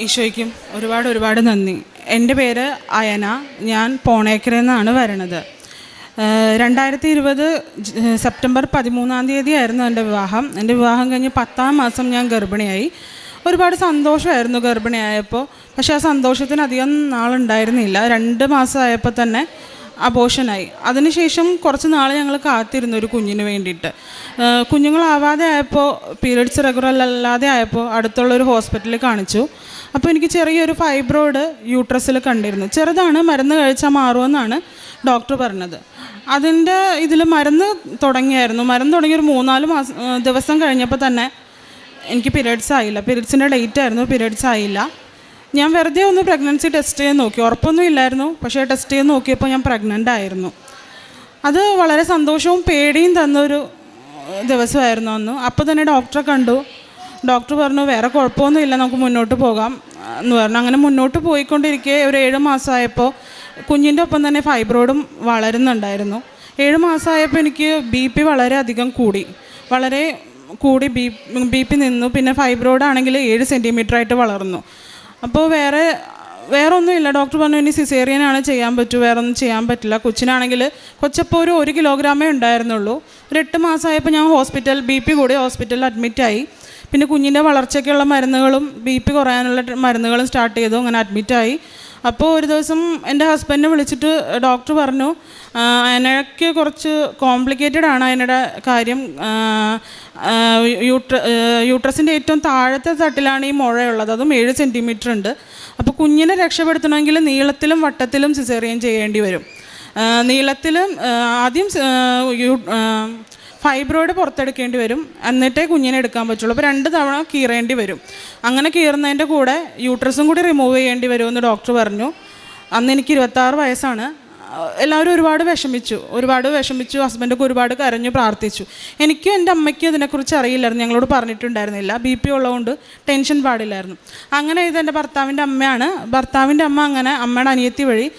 ഈശോയ്ക്കും ഒരുപാട് ഒരുപാട് നന്ദി. എന്റെ പേര് അയന. ഞാൻ പോണേക്കരയിൽ നിന്നാണ് വരണത്. രണ്ടായിരത്തി ഇരുപത് സെപ്റ്റംബർ പതിമൂന്നാം തീയതി ആയിരുന്നു എന്റെ വിവാഹം. എന്റെ വിവാഹം കഴിഞ്ഞ് പത്താം മാസം ഞാൻ ഗർഭിണിയായി. ഒരുപാട് സന്തോഷമായിരുന്നു ഗർഭിണിയായപ്പോൾ. പക്ഷേ ആ സന്തോഷത്തിന് അധികം നാളുണ്ടായിരുന്നില്ല. രണ്ട് മാസമായപ്പോൾ തന്നെ അബോഷനായി അതിനുശേഷം കുറച്ച് നാൾ ഞങ്ങൾ കാത്തിരുന്നു ഒരു കുഞ്ഞിന് വേണ്ടിയിട്ട്. കുഞ്ഞുങ്ങളാവാതെ ആയപ്പോൾ പീരിയഡ്സ് റെഗുലർ അല്ലാതെ ആയപ്പോൾ അടുത്തുള്ള ഒരു ഹോസ്പിറ്റലിൽ കാണിച്ചു. അപ്പോൾ എനിക്ക് ചെറിയൊരു ഫൈബ്രോയിഡ് യൂട്രസിൽ കണ്ടിരുന്നു. ചെറുതാണ് മരുന്ന് കഴിച്ചാൽ മാറുമെന്നാണ് ഡോക്ടർ പറഞ്ഞത്. അതിന്റെ ഇതിൽ മരുന്ന് തുടങ്ങിയായിരുന്നു. മരുന്ന് തുടങ്ങി ഒരു മൂന്നാൽ മാസം ദിവസം കഴിഞ്ഞപ്പോൾ തന്നെ എനിക്ക് പീരിയഡ്സ് ആയില്ല. പീരിയഡ്സിന്റെ ഡേറ്റ് ആയിരുന്നു പീരിയഡ്സ് ആയില്ല. ഞാൻ വെറുതെ ഒന്ന് പ്രഗ്നൻസി ടെസ്റ്റ് ചെയ്ത് നോക്കി. ഉറപ്പൊന്നും ഇല്ലായിരുന്നു. പക്ഷേ ടെസ്റ്റ് ചെയ്ത് നോക്കിയപ്പോൾ ഞാൻ പ്രഗ്നന്റ് ആയിരുന്നു. അത് വളരെ സന്തോഷവും പേടിയും തന്നൊരു ദിവസമായിരുന്നു അന്ന്. അപ്പോൾ തന്നെ ഡോക്ടറെ കണ്ടു. ഡോക്ടർ പറഞ്ഞു വേറെ കുഴപ്പമൊന്നുമില്ല. നമുക്ക് മുന്നോട്ട് പോകാം. എന്ന് പറഞ്ഞു. അങ്ങനെ മുന്നോട്ട് പോയിക്കൊണ്ടിരിക്കെ ഒരു ഏഴ് മാസമായപ്പോൾ കുഞ്ഞിന്റെ ഒപ്പം തന്നെ ഫൈബ്രോയിഡും വളരുന്നുണ്ടായിരുന്നു. ഏഴ് മാസമായപ്പോൾ എനിക്ക് ബി പി വളരെയധികം കൂടി. വളരെ കൂടി ബി ബി പി നിന്നു. പിന്നെ ഫൈബ്രോയിഡ് ആണെങ്കിൽ ഏഴ് സെന്റിമീറ്ററായിട്ട് വളർന്നു. അപ്പോൾ വേറെ വേറെ ഒന്നുമില്ല ഡോക്ടർ പറഞ്ഞു ഇനി സിസേറിയനാണ് ചെയ്യാൻ പറ്റൂ വേറെ ഒന്നും ചെയ്യാൻ പറ്റില്ല. കൊച്ചിനാണെങ്കിൽ കൊച്ചപ്പോൾ ഒരു ഒരു കിലോഗ്രാമേ ഉണ്ടായിരുന്നുള്ളൂ. ഒരു എട്ട് മാസമായപ്പോൾ ഞാൻ ഹോസ്പിറ്റൽ ബി പി കൂടി ഹോസ്പിറ്റലിൽ അഡ്മിറ്റായി പിന്നെ കുഞ്ഞിന്റെ വളർച്ചയ്ക്കുള്ള മരുന്നുകളും ബി പി കുറയാനുള്ള മരുന്നുകളും സ്റ്റാർട്ട് ചെയ്തു അങ്ങനെ അഡ്മിറ്റായി അപ്പോൾ ഒരു ദിവസം എന്റെ ഹസ്ബൻഡിനെ വിളിച്ചിട്ട് ഡോക്ടർ പറഞ്ഞു അതിനൊക്കെ കുറച്ച് കോംപ്ലിക്കേറ്റഡ് ആണ് അതിനുടെ കാര്യം. യൂട്ര യൂട്രസിന്റെ ഏറ്റവും താഴത്തെ തട്ടിലാണ് ഈ മുഴയുള്ളത്. അതും ഏഴ് സെന്റിമീറ്റർ ഉണ്ട്. അപ്പോൾ കുഞ്ഞിനെ രക്ഷപ്പെടുത്തണമെങ്കിൽ നീളത്തിലും വട്ടത്തിലും സിസേറിയൻ ചെയ്യേണ്ടി വരും. നീളത്തിലും ആദ്യം ഫൈബ്രോയിഡ് പുറത്തെടുക്കേണ്ടി വരും. എന്നിട്ടേ കുഞ്ഞിനെ എടുക്കാൻ പറ്റുള്ളൂ. അപ്പോൾ രണ്ട് തവണ കീറേണ്ടി വരും. അങ്ങനെ കീറുന്നതിന്റെ കൂടെ യൂട്രസും കൂടി റിമൂവ് ചെയ്യേണ്ടി വരുമെന്ന് ഡോക്ടർ പറഞ്ഞു. അന്ന് എനിക്ക് ഇരുപത്താറ് വയസ്സാണ്. എല്ലാവരും ഒരുപാട് വിഷമിച്ചു. ഒരുപാട് വിഷമിച്ചു. ഹസ്ബൻഡൊക്കെ ഒരുപാട് കരഞ്ഞു പ്രാർത്ഥിച്ചു. എനിക്കും എന്റെ അമ്മയ്ക്കും ഇതിനെക്കുറിച്ച് അറിയില്ലായിരുന്നു. ഞങ്ങളോട് പറഞ്ഞിട്ടുണ്ടായിരുന്നില്ല. ബി പി ഉള്ളതുകൊണ്ട് ടെൻഷൻ പാടില്ലായിരുന്നു. അങ്ങനെ ഇത് എന്റെ ഭർത്താവിന്റെ അമ്മയാണ്. ഭർത്താവിന്റെ അമ്മ അങ്ങനെ അമ്മയുടെ അനിയത്തി വഴി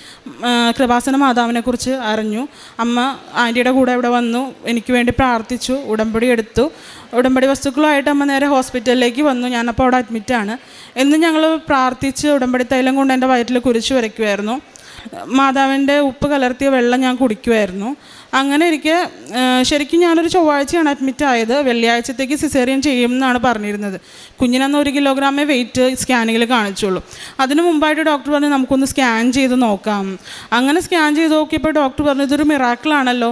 കൃപാസന മാതാവിനെക്കുറിച്ച് അറിഞ്ഞു. അമ്മ ആന്റിയുടെ കൂടെ ഇവിടെ വന്നു. എനിക്ക് വേണ്ടി പ്രാർത്ഥിച്ചു. ഉടമ്പടി എടുത്തു. ഉടമ്പടി വസ്തുക്കളുമായിട്ട് അമ്മ നേരെ ഹോസ്പിറ്റലിലേക്ക് വന്നു. ഞാനപ്പോൾ അവിടെ അഡ്മിറ്റാണ് എന്നും ഞങ്ങൾ പ്രാർത്ഥിച്ച് ഉടമ്പടി തൈലം കൊണ്ട് എന്റെ വയറ്റിൽ കുരിച്ചു വരയ്ക്കുമായിരുന്നു. മാതാവിന്റെ ഉപ്പ് കലർത്തിയ വെള്ളം ഞാൻ കുടിക്കുമായിരുന്നു അങ്ങനെ ഇരിക്കെ ശരിക്കും ഞാനൊരു ചൊവ്വാഴ്ചയാണ് അഡ്മിറ്റ് ആയത്. വെള്ളിയാഴ്ചത്തേക്ക് സിസേറിയൻ ചെയ്യും എന്നാണ് പറഞ്ഞിരുന്നത്. കുഞ്ഞിനന്ന് ഒരു കിലോഗ്രാമേ വെയിറ്റ് സ്കാനിങ്ങിൽ കാണിച്ചുള്ളൂ. അതിന് മുമ്പായിട്ട് ഡോക്ടർ പറഞ്ഞു നമുക്കൊന്ന് സ്കാൻ ചെയ്ത് നോക്കാം. അങ്ങനെ സ്കാൻ ചെയ്ത് നോക്കിയപ്പോൾ ഡോക്ടർ പറഞ്ഞു ഇതൊരു മിറാക്കിളാണല്ലോ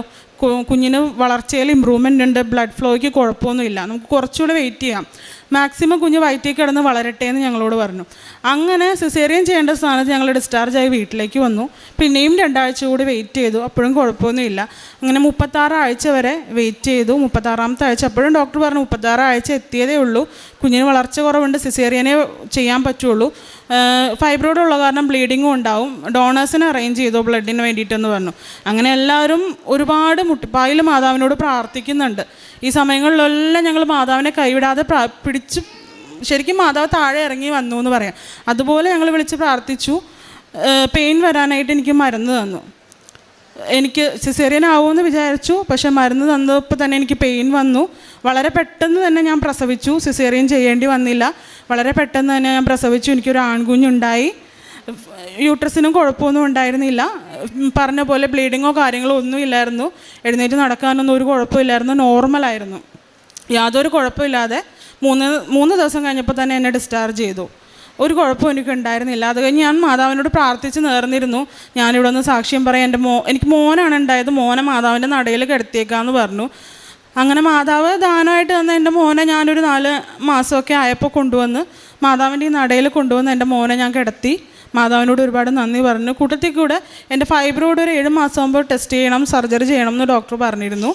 കുഞ്ഞിന് വളർച്ചയിൽ ഇമ്പ്രൂവ്മെന്റ് ഉണ്ട്. ബ്ലഡ് ഫ്ലോയ്ക്ക് കുഴപ്പമൊന്നുമില്ല. നമുക്ക് കുറച്ചുകൂടെ വെയിറ്റ് ചെയ്യാം. മാക്സിമം കുഞ്ഞ് വയറ്റിൽ കിടന്ന് വളരട്ടെ എന്ന് ഞങ്ങളോട് പറഞ്ഞു. അങ്ങനെ സിസേറിയൻ ചെയ്യേണ്ട സ്ഥാനത്ത് ഞങ്ങൾ ഡിസ്ചാർജായി വീട്ടിലേക്ക് വന്നു. പിന്നെയും രണ്ടാഴ്ച കൂടി വെയിറ്റ് ചെയ്തു. അപ്പോഴും കുഴപ്പമൊന്നുമില്ല. അങ്ങനെ മുപ്പത്താറ് ആഴ്ച വരെ വെയിറ്റ് ചെയ്തു. മുപ്പത്താറാമത്തെ ആഴ്ച അപ്പോഴും ഡോക്ടർ പറഞ്ഞു മുപ്പത്താറ് ആഴ്ച എത്തിയതേ ഉള്ളൂ. കുഞ്ഞിന് വളർച്ച കുറവുണ്ട്. സിസേറിയനെ ചെയ്യാൻ പറ്റുള്ളൂ. ഫൈബ്രോയിഡ് ഉള്ള കാരണം ബ്ലീഡിങ്ങും ഉണ്ടാവും. ഡോണേഴ്സിനെ അറേഞ്ച് ചെയ്തു ബ്ലഡിന് വേണ്ടിയിട്ടെന്ന് പറഞ്ഞു. അങ്ങനെ എല്ലാവരും ഒരുപാട് മുട്ടിപ്പായിൽ മാതാവിനോട് പ്രാർത്ഥിക്കുന്നുണ്ട്. ഈ സമയങ്ങളിലെല്ലാം ഞങ്ങൾ മാതാവിനെ കൈവിടാതെ പിടിച്ച് ശരിക്കും മാതാവ് താഴെ ഇറങ്ങി വന്നു എന്ന് പറയാം. അതുപോലെ ഞങ്ങൾ വിളിച്ച് പ്രാർത്ഥിച്ചു. പെയിൻ വരാനായിട്ട് എനിക്ക് മരുന്ന് തന്നു. എനിക്ക് സിസേറിയൻ ആവുമെന്ന് വിചാരിച്ചു. പക്ഷേ മരുന്ന് തന്നപ്പോൾ തന്നെ എനിക്ക് പെയിൻ വന്നു. വളരെ പെട്ടെന്ന് തന്നെ ഞാൻ പ്രസവിച്ചു. സിസേറിയൻ ചെയ്യേണ്ടി വന്നില്ല. വളരെ പെട്ടെന്ന് തന്നെ ഞാൻ പ്രസവിച്ചു. എനിക്കൊരു ആൺകുഞ്ഞുണ്ടായി. യൂട്രസിനും കുഴപ്പമൊന്നും ഉണ്ടായിരുന്നില്ല. പറഞ്ഞ പോലെ ബ്ലീഡിങ്ങോ കാര്യങ്ങളോ ഒന്നും ഇല്ലായിരുന്നു. എഴുന്നേറ്റ് നടക്കാനൊന്നും ഒരു കുഴപ്പമില്ലായിരുന്നു നോർമലായിരുന്നു യാതൊരു കുഴപ്പമില്ലാതെ മൂന്ന് മൂന്ന് ദിവസം കഴിഞ്ഞപ്പോൾ തന്നെ എന്നെ ഡിസ്ചാർജ് ചെയ്തു. ഒരു കുഴപ്പവും എനിക്ക് ഉണ്ടായിരുന്നില്ല. അത് കഴിഞ്ഞ് ഞാൻ മാതാവിനോട് പ്രാർത്ഥിച്ച് നേർന്നിരുന്നു. ഞാനിവിടെ ഒന്ന് സാക്ഷ്യം പറയാം. എന്റെ മോ എനിക്ക് മോനാണ് ഉണ്ടായത്. മോനെ മാതാവിന്റെ നടയിൽ കിടത്തിയേക്കാന്ന് പറഞ്ഞു. അങ്ങനെ മാതാവ് ദാനമായിട്ട് തന്ന എന്റെ മോനെ ഞാനൊരു നാല് മാസമൊക്കെ ആയപ്പോൾ കൊണ്ടുവന്ന് മാതാവിന്റെ ഈ നടയിൽ കൊണ്ടുവന്ന് എന്റെ മോനെ ഞാൻ കിടത്തി. മാതാവിനോട് ഒരുപാട് നന്ദി പറഞ്ഞു. കൂട്ടത്തിൽ കൂടെ എന്റെ ഫൈബ്രോയിഡ് ഒരു ഏഴ് മാസം ആകുമ്പോൾ ടെസ്റ്റ് ചെയ്യണം സർജറി ചെയ്യണം എന്ന് ഡോക്ടർ പറഞ്ഞിരുന്നു.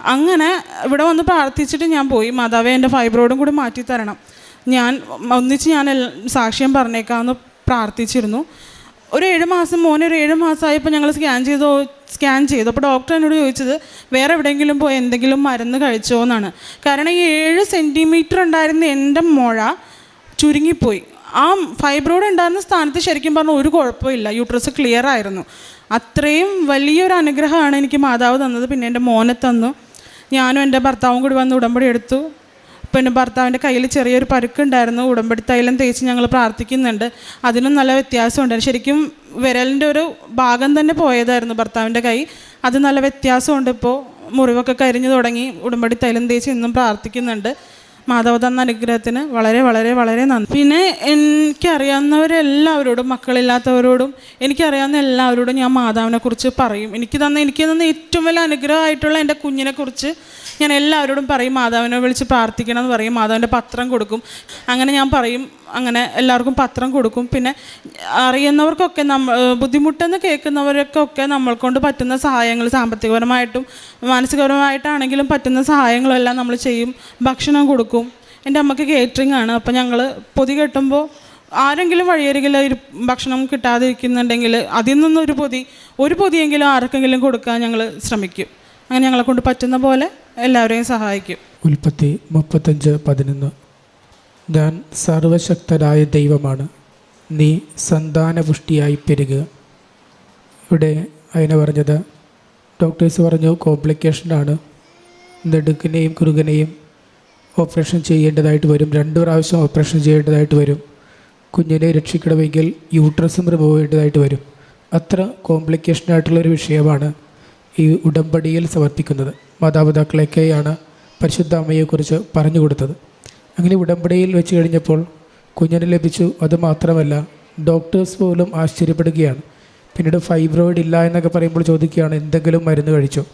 അങ്ങനെ ഇവിടെ വന്ന് പ്രാർത്ഥിച്ചിട്ട് ഞാൻ പോയി. മാതാവെ എന്റെ ഫൈബ്രോയിഡും കൂടി മാറ്റി തരണം ഞാൻ ഒന്നിച്ച് ഞാൻ സാക്ഷ്യം പറഞ്ഞേക്കാമെന്ന് പ്രാർത്ഥിച്ചിരുന്നു. ഒരു ഏഴ് മാസം മോനെ ഒരു ഏഴ് മാസമായപ്പോൾ ഞങ്ങൾ സ്കാൻ ചെയ്തോ സ്കാൻ ചെയ്തു. അപ്പോൾ ഡോക്ടർ എന്നോട് ചോദിച്ചത് വേറെ എവിടെയെങ്കിലും പോയി എന്തെങ്കിലും മരുന്ന് കഴിച്ചോ എന്നാണ്. കാരണം ഈ ഏഴ് സെന്റിമീറ്റർ ഉണ്ടായിരുന്ന എന്റെ മുഴ ചുരുങ്ങിപ്പോയി. ആ ഫൈബ്രോയിഡ് ഉണ്ടായിരുന്ന സ്ഥാനത്ത് ശരിക്കും പറഞ്ഞാൽ ഒരു കുഴപ്പമില്ല യൂട്രസ് ക്ലിയർ ആയിരുന്നു. അത്രയും വലിയൊരു അനുഗ്രഹമാണ് എനിക്ക് മാതാവ് തന്നത്. പിന്നെ എന്റെ മോനെ തന്നു. ഞാനും എന്റെ ഭർത്താവും കൂടി വന്ന് ഉടമ്പടി എടുത്തു. പിന്നെ ഭർത്താവിന്റെ കയ്യിൽ ചെറിയൊരു പരുക്കുണ്ടായിരുന്നു. ഉടമ്പടി തൈലം തേച്ച് ഞങ്ങൾ പ്രാർത്ഥിക്കുന്നുണ്ട്. അതിനും നല്ല വ്യത്യാസമുണ്ട്. ശരിക്കും വിരലിന്റെ ഒരു ഭാഗം തന്നെ പോയതായിരുന്നു ഭർത്താവിന്റെ കൈ. അത് നല്ല വ്യത്യാസമുണ്ട് ഇപ്പോൾ. മുറിവൊക്കെ കരിഞ്ഞു തുടങ്ങി. ഉടമ്പടി തൈലം തേച്ച് ഇന്നും പ്രാർത്ഥിക്കുന്നുണ്ട്. മാധവ തന്ന അനുഗ്രഹത്തിന് വളരെ വളരെ വളരെ നന്ദി. പിന്നെ എനിക്കറിയാവുന്നവരെല്ലാവരോടും മക്കളില്ലാത്തവരോടും എനിക്കറിയാവുന്ന എല്ലാവരോടും ഞാൻ മാതാവിനെ കുറിച്ച് പറയും. എനിക്ക് തന്ന എനിക്ക് തന്ന ഏറ്റവും വലിയ അനുഗ്രഹമായിട്ടുള്ള എന്റെ കുഞ്ഞിനെ കുറിച്ച് ഞാൻ എല്ലാവരോടും പറയും. മാതാവിനെ വിളിച്ച് പ്രാർത്ഥിക്കണം എന്ന് പറയും. മാതാവിന്റെ പത്രം കൊടുക്കും. അങ്ങനെ ഞാൻ പറയും. അങ്ങനെ എല്ലാവർക്കും പത്രം കൊടുക്കും. പിന്നെ അറിയുന്നവർക്കൊക്കെ നമ്മൾ ബുദ്ധിമുട്ടെന്ന് കേൾക്കുന്നവർക്കൊക്കെ നമ്മൾ കൊണ്ട് പറ്റുന്ന സഹായങ്ങൾ സാമ്പത്തികപരമായിട്ടും മാനസികപരമായിട്ടാണെങ്കിലും പറ്റുന്ന സഹായങ്ങളെല്ലാം നമ്മൾ ചെയ്യും. ഭക്ഷണം കൊടുക്കും. എന്റെ അമ്മയ്ക്ക് കേറ്ററിംഗ് ആണ്. അപ്പോൾ ഞങ്ങൾ പൊതി കെട്ടുമ്പോൾ ആരെങ്കിലും വഴിയരികിൽ ഭക്ഷണം കിട്ടാതിരിക്കുന്നുണ്ടെങ്കിൽ അതിൽ നിന്നൊരു പൊതി ഒരു പൊതിയെങ്കിലും ആർക്കെങ്കിലും കൊടുക്കാൻ ഞങ്ങൾ ശ്രമിക്കും. അങ്ങനെ ഞങ്ങളെ കൊണ്ട് പറ്റുന്ന പോലെ എല്ലാവരെയും സഹായിക്കും. ഉൽപ്പത്തി മുപ്പത്തഞ്ച് പതിനൊന്ന്. ഞാൻ സർവശക്തരായ ദൈവമാണ്. നീ സന്താനപുഷ്ടിയായി പെരുകുക ഇവിടെ അതിനെ പറഞ്ഞത് ഡോക്ടേഴ്സ് പറഞ്ഞു കോംപ്ലിക്കേഷനാണ് നെടുക്കിനെയും കുറുകനെയും ഓപ്പറേഷൻ ചെയ്യേണ്ടതായിട്ട് വരും. രണ്ട് പ്രാവശ്യം ഓപ്പറേഷൻ ചെയ്യേണ്ടതായിട്ട് വരും. കുഞ്ഞിനെ രക്ഷിക്കണമെങ്കിൽ യൂട്രസും റിമൂവ് ചെയ്യേണ്ടതായിട്ട് വരും. അത്ര കോംപ്ലിക്കേഷനായിട്ടുള്ളൊരു വിഷയമാണ് ഈ ഉടമ്പടിയിൽ സമർപ്പിക്കുന്നത്. മാതാപിതാക്കളെയൊക്കെയാണ് പരിശുദ്ധ അമ്മയെക്കുറിച്ച് പറഞ്ഞു കൊടുത്തത്. അങ്ങനെ ഉടമ്പടിയിൽ വെച്ച് കഴിഞ്ഞപ്പോൾ കുഞ്ഞിന് ലഭിച്ചു അത് മാത്രമല്ല ഡോക്ടേഴ്സ് പോലും ആശ്ചര്യപ്പെടുകയാണ്. പിന്നീട് ഫൈബ്രോയിഡ് ഇല്ല എന്നൊക്കെ പറയുമ്പോൾ ചോദിക്കുകയാണ് എന്തെങ്കിലും മരുന്ന് കഴിച്ചോ?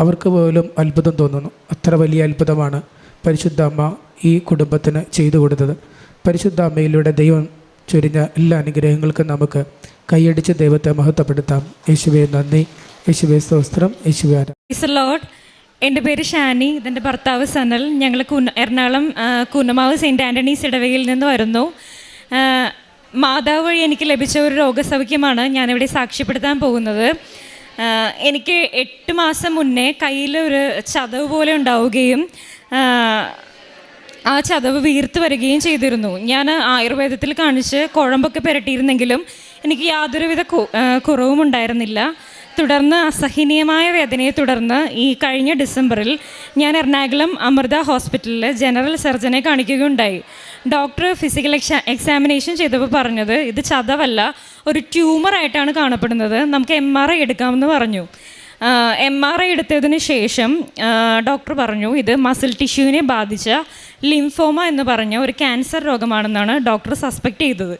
അവർക്ക് പോലും അത്ഭുതം തോന്നുന്നു. അത്ര വലിയ അത്ഭുതമാണ് പരിശുദ്ധ അമ്മ ഈ കുടുംബത്തിന് ചെയ്തു കൊടുത്തത്. പരിശുദ്ധ അമ്മയിലൂടെ ദൈവം ചൊരിഞ്ഞ എല്ലാ അനുഗ്രഹങ്ങൾക്കും നമുക്ക് കൈയടിച്ച് ദൈവത്തെ മഹത്വപ്പെടുത്താം. യേശുവെ നന്ദി. യേശുവെ സ്തോത്രം. യേശുവേ എന്റെ പേര് ഷാനി ഇതെന്റെ ഭർത്താവ് സനൽ. ഞങ്ങൾ കുന്ന എറണാകുളം കുന്നമാവ് സെയിന്റ് ആന്റണീസ് ഇടവകയിൽ നിന്ന് വരുന്നു. മാതാവ് വഴി എനിക്ക് ലഭിച്ച ഒരു രോഗസൗഖ്യമാണ് ഞാനിവിടെ സാക്ഷ്യപ്പെടുത്താൻ പോകുന്നത്. എനിക്ക് എട്ട് മാസം മുന്നേ കയ്യിൽ ഒരു ചതവ് പോലെ ഉണ്ടാവുകയും ആ, ചതവ് വീർത്ത് വരികയും ചെയ്തിരുന്നു. ഞാൻ ആയുർവേദത്തിൽ കാണിച്ച് കുഴമ്പൊക്കെ പുരട്ടിയിരുന്നെങ്കിലും എനിക്ക് യാതൊരുവിധ കുറവും ഉണ്ടായിരുന്നില്ല തുടർന്ന് അസഹനീയമായ വേദനയെ തുടർന്ന് ഈ കഴിഞ്ഞ ഡിസംബറിൽ ഞാൻ എറണാകുളം അമൃത ഹോസ്പിറ്റലിൽ ജനറൽ സർജനെ കാണിക്കുകയുണ്ടായി. ഡോക്ടർ ഫിസിക്കൽ എക്സാ എക്സാമിനേഷൻ ചെയ്തപ്പോൾ പറഞ്ഞത് ഇത് ചതവല്ല ഒരു ട്യൂമറായിട്ടാണ് കാണപ്പെടുന്നത്. നമുക്ക് എം ആർ ഐ എടുക്കാമെന്ന് പറഞ്ഞു. എം ആർ ഐ എടുത്തതിന് ശേഷം ഡോക്ടർ പറഞ്ഞു ഇത് മസിൽ ടിഷ്യൂവിനെ ബാധിച്ച ലിംഫോമ എന്ന് പറഞ്ഞ ഒരു ക്യാൻസർ രോഗമാണെന്നാണ് ഡോക്ടർ സസ്പെക്റ്റ് ചെയ്തത്.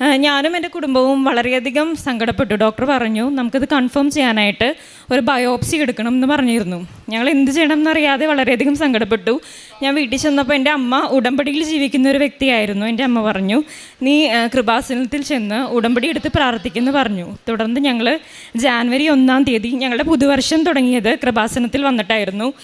ഞാനും എന്റെ കുടുംബവും വളരെയധികം സങ്കടപ്പെട്ടു. ഡോക്ടർ പറഞ്ഞു നമുക്കിത് കൺഫേം ചെയ്യാനായിട്ട് ഒരു ബയോപ്സി എടുക്കണം എന്ന് പറഞ്ഞിരുന്നു. ഞങ്ങൾ എന്ത് ചെയ്യണം എന്നറിയാതെ വളരെയധികം സങ്കടപ്പെട്ടു. ഞാൻ വീട്ടിൽ ചെന്നപ്പോൾ എന്റെ അമ്മ ഉടമ്പടിയിൽ ജീവിക്കുന്ന ഒരു വ്യക്തിയായിരുന്നു. എന്റെ അമ്മ പറഞ്ഞു നീ കൃപാസനത്തിൽ ചെന്ന് ഉടമ്പടി എടുത്ത് പ്രാർത്ഥിക്കുമെന്ന് പറഞ്ഞു. തുടർന്ന് ഞങ്ങൾ ജാനുവരി ഒന്നാം തീയതി ഞങ്ങളുടെ പുതുവർഷം തുടങ്ങിയത് കൃപാസനത്തിൽ വന്നിട്ടായിരുന്നു.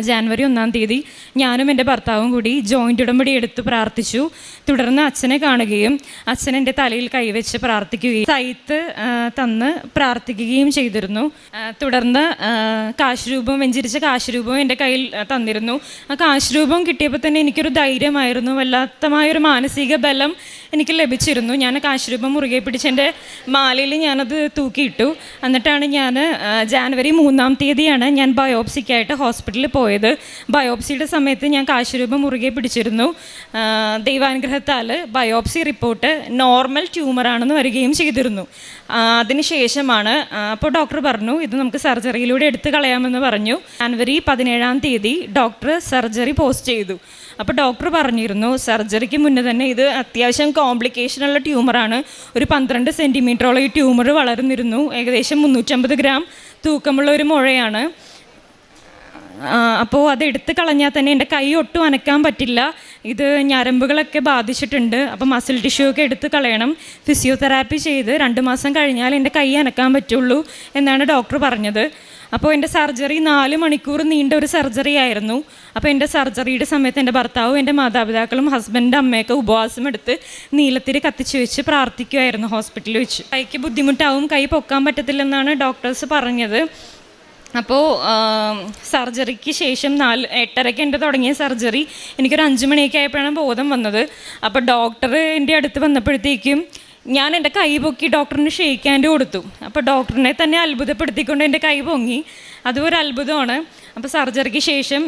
ജാനുവരി ഒന്നാം തീയതി ഞാനും എന്റെ ഭർത്താവും കൂടി ജോയിന്റ് ഉടമ്പടി എടുത്ത് പ്രാർത്ഥിച്ചു. തുടർന്ന് അച്ഛനെ കാണുകയും അച്ഛൻ എന്റെ തലയിൽ കൈവച്ച് പ്രാർത്ഥിക്കുകയും സൈത്ത് തന്ന് പ്രാർത്ഥിക്കുകയും ചെയ്തിരുന്നു. തുടർന്ന് കാശ്രൂപം കാശ് രൂപം വെഞ്ചിരിച്ച കാശ്രൂപം എന്റെ കയ്യിൽ തന്നിരുന്നു. ആ കാശ്രൂപം കിട്ടിയപ്പോൾ തന്നെ എനിക്കൊരു ധൈര്യമായിരുന്നു. വല്ലാത്തമായൊരു മാനസിക ബലം എനിക്ക് ലഭിച്ചിരുന്നു. ഞാൻ കാശ്രൂപം മുറുകെ പിടിച്ച് എന്റെ മാലയിൽ ഞാനത് തൂക്കിയിട്ടു. എന്നിട്ടാണ് ഞാൻ ജാനുവരി മൂന്നാം തീയതിയാണ് ഞാൻ ബയോപ്സിക്കായിട്ട് ഹോസ്പിറ്റലിൽ പോയത്. ബയോപ്സിയുടെ സമയത്ത് ഞാൻ കാശുരൂപം മുറുകെ പിടിച്ചിരുന്നു. ആ, ദൈവാനുഗ്രഹത്താൽ ബയോപ്സി റിപ്പോർട്ട് നോർമൽ ട്യൂമറാണെന്ന് വരികയും ചെയ്തിരുന്നു. അതിനുശേഷമാണ് അപ്പോൾ ഡോക്ടർ പറഞ്ഞു ഇത് നമുക്ക് സർജറിയിലൂടെ എടുത്തു കളയാമെന്ന് പറഞ്ഞു. ജാനുവരി പതിനേഴാം തീയതി ഡോക്ടർ സർജറി പോസ്റ്റ് ചെയ്തു. അപ്പോൾ ഡോക്ടർ പറഞ്ഞിരുന്നു സർജറിക്ക് മുന്നേ തന്നെ ഇത് അത്യാവശ്യം കോംപ്ലിക്കേഷനുള്ള ട്യൂമറാണ്. ഒരു പന്ത്രണ്ട് സെന്റിമീറ്ററോളം ഈ ട്യൂമർ വളർന്നിരുന്നു. ഏകദേശം മുന്നൂറ്റമ്പത് ഗ്രാം തൂക്കമുള്ള ഒരു മുഴയാണ്. അപ്പോൾ അത് എടുത്ത് കളഞ്ഞാൽ തന്നെ എന്റെ കൈ ഒട്ടും അനക്കാൻ പറ്റില്ല. ഇത് ഞരമ്പുകളൊക്കെ ബാധിച്ചിട്ടുണ്ട്. അപ്പോൾ മസിൽ ടിഷ്യൂ ഒക്കെ എടുത്ത് കളയണം. ഫിസിയോതെറാപ്പി ചെയ്ത് രണ്ട് മാസം കഴിഞ്ഞാൽ എന്റെ കൈ അനക്കാൻ പറ്റുള്ളൂ എന്നാണ് ഡോക്ടർ പറഞ്ഞത്. അപ്പോൾ എന്റെ സർജറി നാല് മണിക്കൂർ നീണ്ട ഒരു സർജറി ആയിരുന്നു. അപ്പോൾ എന്റെ സർജറിയുടെ സമയത്ത് എന്റെ ഭർത്താവും എന്റെ മാതാപിതാക്കളും ഹസ്ബൻഡ് അമ്മയൊക്കെ ഉപവാസം എടുത്ത് നീലത്തിരി കത്തിച്ച് വെച്ച് പ്രാർത്ഥിക്കുമായിരുന്നു ഹോസ്പിറ്റലിൽ വെച്ച്. കൈക്ക് ബുദ്ധിമുട്ടാവും കൈ പൊക്കാൻ പറ്റത്തില്ലെന്നാണ് ഡോക്ടേഴ്സ് പറഞ്ഞത്. അപ്പോൾ സർജറിക്ക് ശേഷം നാല് എട്ടരയ്ക്ക് എന്റെ തുടങ്ങിയ സർജറി എനിക്കൊരു അഞ്ച് മണിയൊക്കെ ആയപ്പോഴാണ് ബോധം വന്നത്. അപ്പോൾ ഡോക്ടർ എന്റെ അടുത്ത് വന്നപ്പോഴത്തേക്കും ഞാൻ എന്റെ കൈ പൊക്കി ഡോക്ടറിന് ഷെയ്ക്ക് ഹാൻഡ് കൊടുത്തു. അപ്പോൾ ഡോക്ടറിനെ തന്നെ അത്ഭുതപ്പെടുത്തിക്കൊണ്ട് എന്റെ കൈ പൊങ്ങി. അതും ഒരു അത്ഭുതമാണ്. അപ്പോൾ സർജറിക്ക് ശേഷം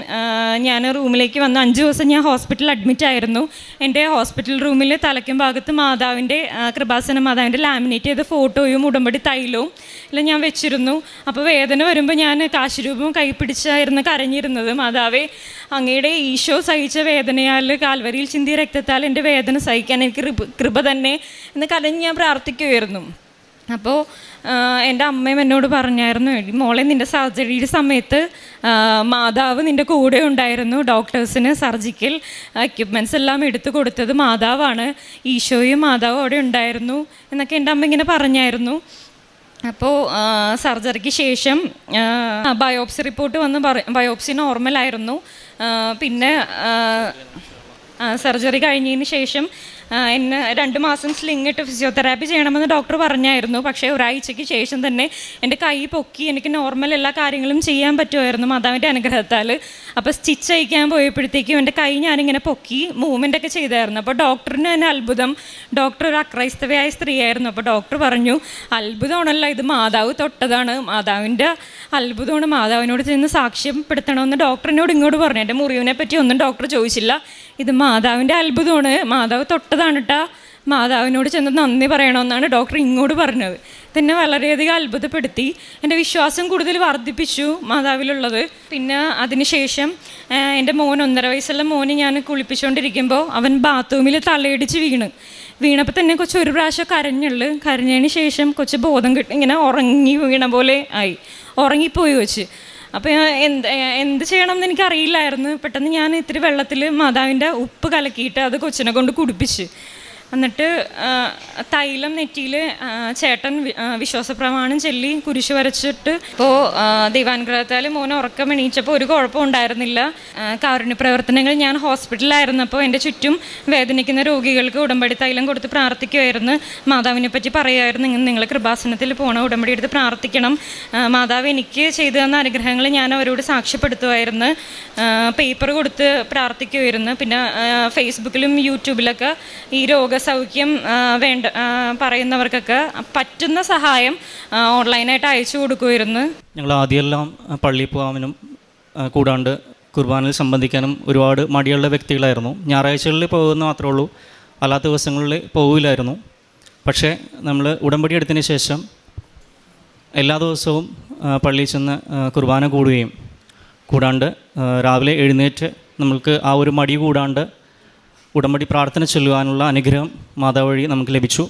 ഞാൻ റൂമിലേക്ക് വന്നു. അഞ്ച് ദിവസം ഞാൻ ഹോസ്പിറ്റലിൽ അഡ്മിറ്റ് ആയിരുന്നു. എന്റെ ഹോസ്പിറ്റൽ റൂമിൽ തലയ്ക്കും ഭാഗത്ത് മാതാവിന്റെ കൃപാസന മാതാവിന്റെ ലാമിനേറ്റ് ചെയ്ത ഫോട്ടോയും ഉടമ്പടി തൈലവും എല്ലാം ഞാൻ വെച്ചിരുന്നു. അപ്പോൾ വേദന വരുമ്പോൾ ഞാൻ കാശുരൂപം കൈ പിടിച്ചായിരുന്നു കരഞ്ഞിരുന്നത്. മാതാവേ അങ്ങയുടെ ഈശോ സഹിച്ച വേദനയാൽ കാൽവരിയിൽ ചിന്തിയ രക്തത്താൽ എന്റെ വേദന സഹിക്കാൻ എനിക്ക് കൃപ തന്നെ എന്ന് കരഞ്ഞ് ഞാൻ പ്രാർത്ഥിക്കുമായിരുന്നു അപ്പോൾ എന്റെ അമ്മയും എന്നോട് പറഞ്ഞായിരുന്നു മോളെ നിന്റെ സർജറിയുടെ സമയത്ത് മാതാവ് നിന്റെ കൂടെ ഉണ്ടായിരുന്നു ഡോക്ടേഴ്സിന് സർജിക്കൽ എക്യുപ്മെന്റ്സ് എല്ലാം എടുത്തു കൊടുത്തത് മാതാവാണ് ഈശോയും മാതാവും അവിടെ ഉണ്ടായിരുന്നു എന്നൊക്കെ എന്റെ അമ്മ ഇങ്ങനെ പറഞ്ഞായിരുന്നു. അപ്പോൾ സർജറിക്ക് ശേഷം ബയോപ്സി റിപ്പോർട്ട് വന്ന് ബയോപ്സി നോർമലായിരുന്നു. പിന്നെ സർജറി കഴിഞ്ഞതിന് ശേഷം എന്നെ രണ്ട് മാസം സ്ലിങ്ങിട്ട് ഫിസിയോതെറാപ്പി ചെയ്യണമെന്ന് ഡോക്ടർ പറഞ്ഞായിരുന്നു. പക്ഷേ ഒരാഴ്ചയ്ക്ക് ശേഷം തന്നെ എന്റെ കൈ പൊക്കി എനിക്ക് നോർമൽ എല്ലാ കാര്യങ്ങളും ചെയ്യാൻ പറ്റുമായിരുന്നു മാതാവിന്റെ അനുഗ്രഹത്താൽ. അപ്പോൾ സ്റ്റിച്ച് അയക്കാൻ പോയപ്പോഴത്തേക്കും എന്റെ കൈ ഞാനിങ്ങനെ പൊക്കി മൂവ്മെന്റ് ഒക്കെ ചെയ്തായിരുന്നു. അപ്പോൾ ഡോക്ടറിന് തന്നെ അത്ഭുതം. ഡോക്ടർ ഒരു അക്രൈസ്തവയായ സ്ത്രീയായിരുന്നു. അപ്പോൾ ഡോക്ടർ പറഞ്ഞു അത്ഭുതമാണല്ലോ ഇത്. മാതാവ് തൊട്ടതാണ്. മാതാവിന്റെ അത്ഭുതമാണ്. മാതാവിനോട് ചെന്ന് സാക്ഷ്യപ്പെടുത്തണമെന്ന് ഡോക്ടറിനോട് ഇങ്ങോട്ട് പറഞ്ഞു. എന്റെ മുറിവിനെ പറ്റി ഒന്നും ഡോക്ടർ ചോദിച്ചില്ല. ഇത് മാതാവിന്റെ അത്ഭുതമാണ്. മാതാവ് തൊട്ടതാണ് കേട്ടാ മാതാവിനോട് ചെന്ന് നന്ദി പറയണമെന്നാണ് ഡോക്ടർ ഇങ്ങോട്ട് പറഞ്ഞത്. തന്നെ വളരെയധികം അത്ഭുതപ്പെടുത്തി. എന്റെ വിശ്വാസം കൂടുതൽ വർദ്ധിപ്പിച്ചു മാതാവിലുള്ളത്. പിന്നെ അതിനുശേഷം എന്റെ മോൻ ഒന്നര വയസ്സുള്ള മോനെ ഞാൻ കുളിപ്പിച്ചുകൊണ്ടിരിക്കുമ്പോൾ അവൻ ബാത്റൂമിൽ തലയിടിച്ച് വീണ്. വീണപ്പോൾ തന്നെ കൊച്ചു ഒരു പ്രാവശ്യം കരഞ്ഞുള്ളു. കരഞ്ഞതിന് ശേഷം കൊച്ചു ബോധം കിട്ടി ഇങ്ങനെ ഉറങ്ങി വീണ പോലെ ആയി. ഉറങ്ങിപ്പോയി വെച്ച് അപ്പോൾ എന്ത് എന്ത് ചെയ്യണം എന്ന് അറിയില്ലായിരുന്നു പെട്ടെന്ന് ഞാൻ ഇത്തിരി വെള്ളത്തിൽ മാതാവിന്റെ ഉപ്പ് കലക്കിയിട്ട് അത് കൊച്ചിനെ കൊണ്ട് കുടിപ്പിച്ച്. എന്നിട്ട് തൈലം നെറ്റിയിൽ ചേട്ടൻ വിശ്വാസപ്രമാണം ചൊല്ലി കുരിശ് വരച്ചിട്ട് ഇപ്പോൾ ദൈവാനുഗ്രഹത്താൽ മോനെ ഉറക്കം എണീച്ചപ്പോൾ ഒരു കുഴപ്പം ഉണ്ടായിരുന്നില്ല. കാരുണ്യ പ്രവർത്തനങ്ങൾ ഞാൻ ഹോസ്പിറ്റലിലായിരുന്നപ്പോൾ എന്റെ ചുറ്റും വേദനിക്കുന്ന രോഗികൾക്ക് ഉടമ്പടി തൈലം കൊടുത്ത് പ്രാർത്ഥിക്കുമായിരുന്നു മാതാവിനെ പറ്റി പറയുമായിരുന്നു "നിങ്ങൾ- കൃപാസനത്തിൽ പോകണം ഉടമ്പടി എടുത്ത് പ്രാർത്ഥിക്കണം. മാതാവ് എനിക്ക് ചെയ്തു തന്ന അനുഗ്രഹങ്ങൾ ഞാൻ അവരോട് സാക്ഷ്യപ്പെടുത്തുമായിരുന്നു പേപ്പർ കൊടുത്ത് പ്രാർത്ഥിക്കുമായിരുന്നു പിന്നെ ഫേസ്ബുക്കിലും യൂട്യൂബിലൊക്കെ ഈ രോഗസൗഖ്യം വേണ്ട പറയുന്നവർക്കൊക്കെ പറ്റുന്ന സഹായം ഓൺലൈനായിട്ട് അയച്ചു കൊടുക്കുമായിരുന്നു. ഞങ്ങൾ ആദ്യമെല്ലാം പള്ളിയിൽ പോകാനും ആ, കൂടാണ്ട് കുർബാനയിൽ സംബന്ധിക്കാനും ഒരുപാട് മടിയുള്ള വ്യക്തികളായിരുന്നു. ഞായറാഴ്ചകളിൽ പോകുന്ന മാത്രമേ ഉള്ളൂ. അല്ലാത്ത ദിവസങ്ങളിൽ പോകില്ലായിരുന്നു. പക്ഷേ നമ്മൾ ഉടമ്പടി എടുത്തതിന് ശേഷം എല്ലാ ദിവസവും പള്ളിയിൽ ചെന്ന് കുർബാന കൂടുകയും. കൂടാണ്ട് രാവിലെ എഴുന്നേറ്റ് നമ്മൾക്ക് ആ ഒരു മടി കൂടാണ്ട് ഉടമ്പടി പ്രാർത്ഥന ചൊല്ലുവാനുള്ള അനുഗ്രഹം മാതാവ് വഴി നമുക്ക് ലഭിച്ചു.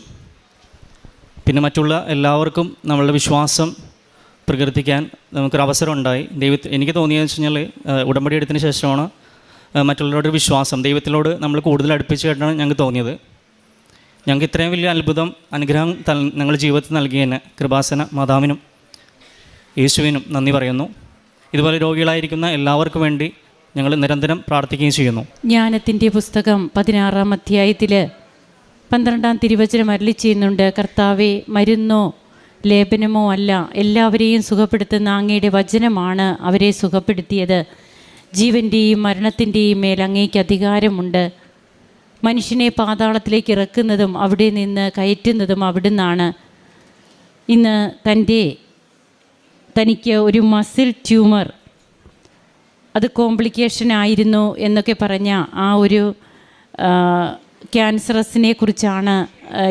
പിന്നെ മറ്റുള്ള എല്ലാവർക്കും നമ്മളുടെ വിശ്വാസം പ്രകീർത്തിക്കാൻ നമുക്കൊരു അവസരം ഉണ്ടായി ദൈവ എനിക്ക് തോന്നിയെന്ന് വെച്ച് കഴിഞ്ഞാൽ ഉടമ്പടി എടുത്തതിന് ശേഷമാണ് മറ്റുള്ളവരുടെ വിശ്വാസം ദൈവത്തിനോട് നമ്മൾ കൂടുതൽ അടുപ്പിച്ചായിട്ടാണ് ഞങ്ങൾക്ക് തോന്നിയത്. ഞങ്ങൾക്ക് ഇത്രയും വലിയ അത്ഭുതം അനുഗ്രഹം തൽ ഞങ്ങളുടെ ജീവിതത്തിൽ നൽകിയതിന് കൃപാസന മാതാവിനും യേശുവിനും നന്ദി പറയുന്നു. ഇതുപോലെ രോഗികളായിരിക്കുന്ന എല്ലാവർക്കും വേണ്ടി ഞങ്ങൾ നിരന്തരം പ്രാർത്ഥിക്കുകയും ചെയ്യുന്നു. ജ്ഞാനത്തിന്റെ പുസ്തകം പതിനാറാം അധ്യായത്തിൽ പന്ത്രണ്ടാം തിരുവചനം അരളി ചെയ്യുന്നുണ്ട്. കർത്താവെ മരുന്നോ ലേപനമോ അല്ല എല്ലാവരെയും സുഖപ്പെടുത്തുന്ന അങ്ങയുടെ വചനമാണ് അവരെ സുഖപ്പെടുത്തിയത്. ജീവന്റെയും മരണത്തിന്റെയും മേൽ അങ്ങേക്ക് അധികാരമുണ്ട്. മനുഷ്യനെ പാതാളത്തിലേക്ക് ഇറക്കുന്നതും അവിടെ നിന്ന് കയറ്റുന്നതും അവിടുന്നാണ്. ഇന്ന് തന്റെ തനിക്ക് ഒരു മസിൽ ട്യൂമർ അത് കോംപ്ലിക്കേഷൻ ആയിരുന്നു എന്നൊക്കെ പറഞ്ഞ ആ ഒരു ക്യാൻസറസിനെ കുറിച്ചാണ്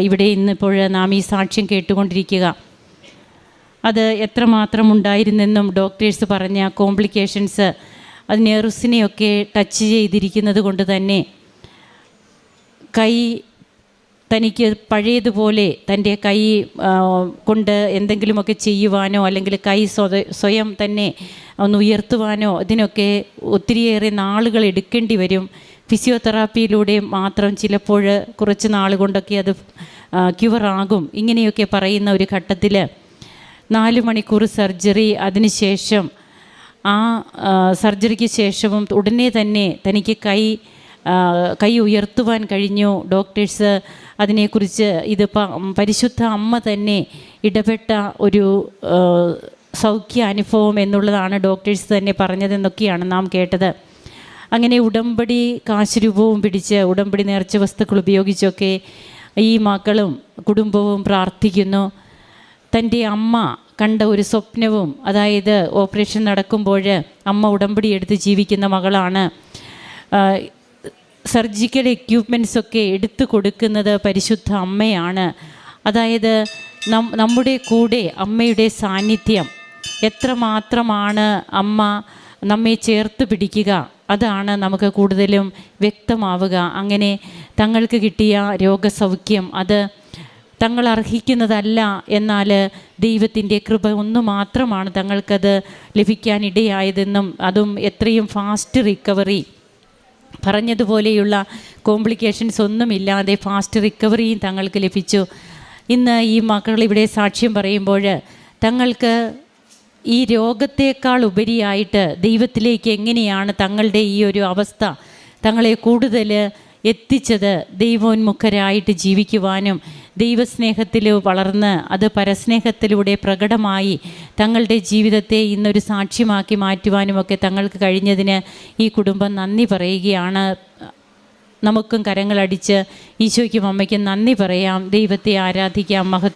ഇവിടെ ഇന്നിപ്പോൾ നാം ഈ സാക്ഷ്യം കേട്ടുകൊണ്ടിരിക്കുക. അത് എത്രമാത്രം ഉണ്ടായിരുന്നെന്നും ഡോക്ടേഴ്സ് പറഞ്ഞ കോംപ്ലിക്കേഷൻസ് അത് നെർവ്സിനെയൊക്കെ ടച്ച് ചെയ്തിരിക്കുന്നത് കൊണ്ട് തന്നെ കൈ തനിക്ക് പഴയതുപോലെ തന്റെ കൈ കൊണ്ട് എന്തെങ്കിലുമൊക്കെ ചെയ്യുവാനോ അല്ലെങ്കിൽ കൈ സ്വയം തന്നെ ഒന്ന് ഉയർത്തുവാനോ അതിനൊക്കെ ഒത്തിരിയേറെ നാളുകൾ എടുക്കേണ്ടി വരും. ഫിസിയോതെറാപ്പിയിലൂടെ മാത്രം ചിലപ്പോൾ കുറച്ച് നാൾ കൊണ്ടൊക്കെ അത് ക്യുവറാകും ഇങ്ങനെയൊക്കെ പറയുന്ന ഒരു ഘട്ടത്തിൽ നാല് മണിക്കൂർ സർജറി അതിനുശേഷം ആ സർജറിക്ക് ശേഷവും ഉടനെ തന്നെ തനിക്ക് കൈ കൈ ഉയർത്തുവാൻ കഴിഞ്ഞു. ഡോക്ടേഴ്സ് അതിനെക്കുറിച്ച് ഇത് പരിശുദ്ധ അമ്മ തന്നെ ഇടപെട്ട ഒരു സൗഖ്യ അനുഭവം എന്നുള്ളതാണ് ഡോക്ടേഴ്സ് തന്നെ പറഞ്ഞതെന്നൊക്കെയാണ് നാം കേട്ടത്. അങ്ങനെ ഉടമ്പടി കാശുരൂപവും പിടിച്ച് ഉടമ്പടി നേർച്ച വസ്തുക്കൾ ഉപയോഗിച്ചൊക്കെ ഈ മക്കളും കുടുംബവും പ്രാർത്ഥിക്കുന്നു. തന്റെ അമ്മ കണ്ട ഒരു സ്വപ്നവും അതായത് ഓപ്പറേഷൻ നടക്കുമ്പോൾ അമ്മ ഉടമ്പടി എടുത്ത് ജീവിക്കുന്ന മകളാണ്. സർജിക്കൽ എക്യുപ്മെന്റ്സ് ഒക്കെ എടുത്തു കൊടുക്കുന്നത് പരിശുദ്ധ അമ്മയാണ്. അതായത് നമ്മുടെ കൂടെ അമ്മയുടെ സാന്നിധ്യം. എത്രമാത്രമാണ് അമ്മ നമ്മെ ചേർത്ത് പിടിക്കുക അതാണ് നമുക്ക് കൂടുതലും വ്യക്തമാവുക. അങ്ങനെ തങ്ങൾക്ക് കിട്ടിയ രോഗസൗഖ്യം അത് തങ്ങൾ അർഹിക്കുന്നതല്ല എന്നാൽ ദൈവത്തിന്റെ കൃപ ഒന്ന് മാത്രമാണ് തങ്ങൾക്കത് ലഭിക്കാനിടയായതെന്നും അതും എത്രയും ഫാസ്റ്റ് റിക്കവറി പറഞ്ഞതുപോലെയുള്ള കോംപ്ലിക്കേഷൻസ് ഒന്നുമില്ലാതെ ഫാസ്റ്റ് റിക്കവറിയും തങ്ങൾക്ക് ലഭിച്ചു. ഇന്ന് ഈ മക്കൾ ഇവിടെ സാക്ഷ്യം പറയുമ്പോൾ തങ്ങൾക്ക് ഈ രോഗത്തേക്കാൾ ഉപരിയായിട്ട് ദൈവത്തിലേക്ക് എങ്ങനെയാണ് തങ്ങളുടെ ഈ ഒരു അവസ്ഥ തങ്ങളെ കൂടുതൽ എത്തിച്ചത് ദൈവോന്മുഖരായിട്ട് ജീവിക്കുവാനും ദൈവസ്നേഹത്തിൽ വളർന്ന് അത് പരസ്നേഹത്തിലൂടെ പ്രകടമായി തങ്ങളുടെ ജീവിതത്തെ ഇന്നൊരു സാക്ഷ്യമാക്കി മാറ്റുവാനുമൊക്കെ തങ്ങൾക്ക് കഴിഞ്ഞതിന് ഈ കുടുംബം നന്ദി പറയുകയാണ്. നമുക്കും കരങ്ങളടിച്ച് ഈശോയ്ക്കും അമ്മയ്ക്കും നന്ദി പറയാം. ദൈവത്തെ ആരാധിക്കാം. മഹത്വം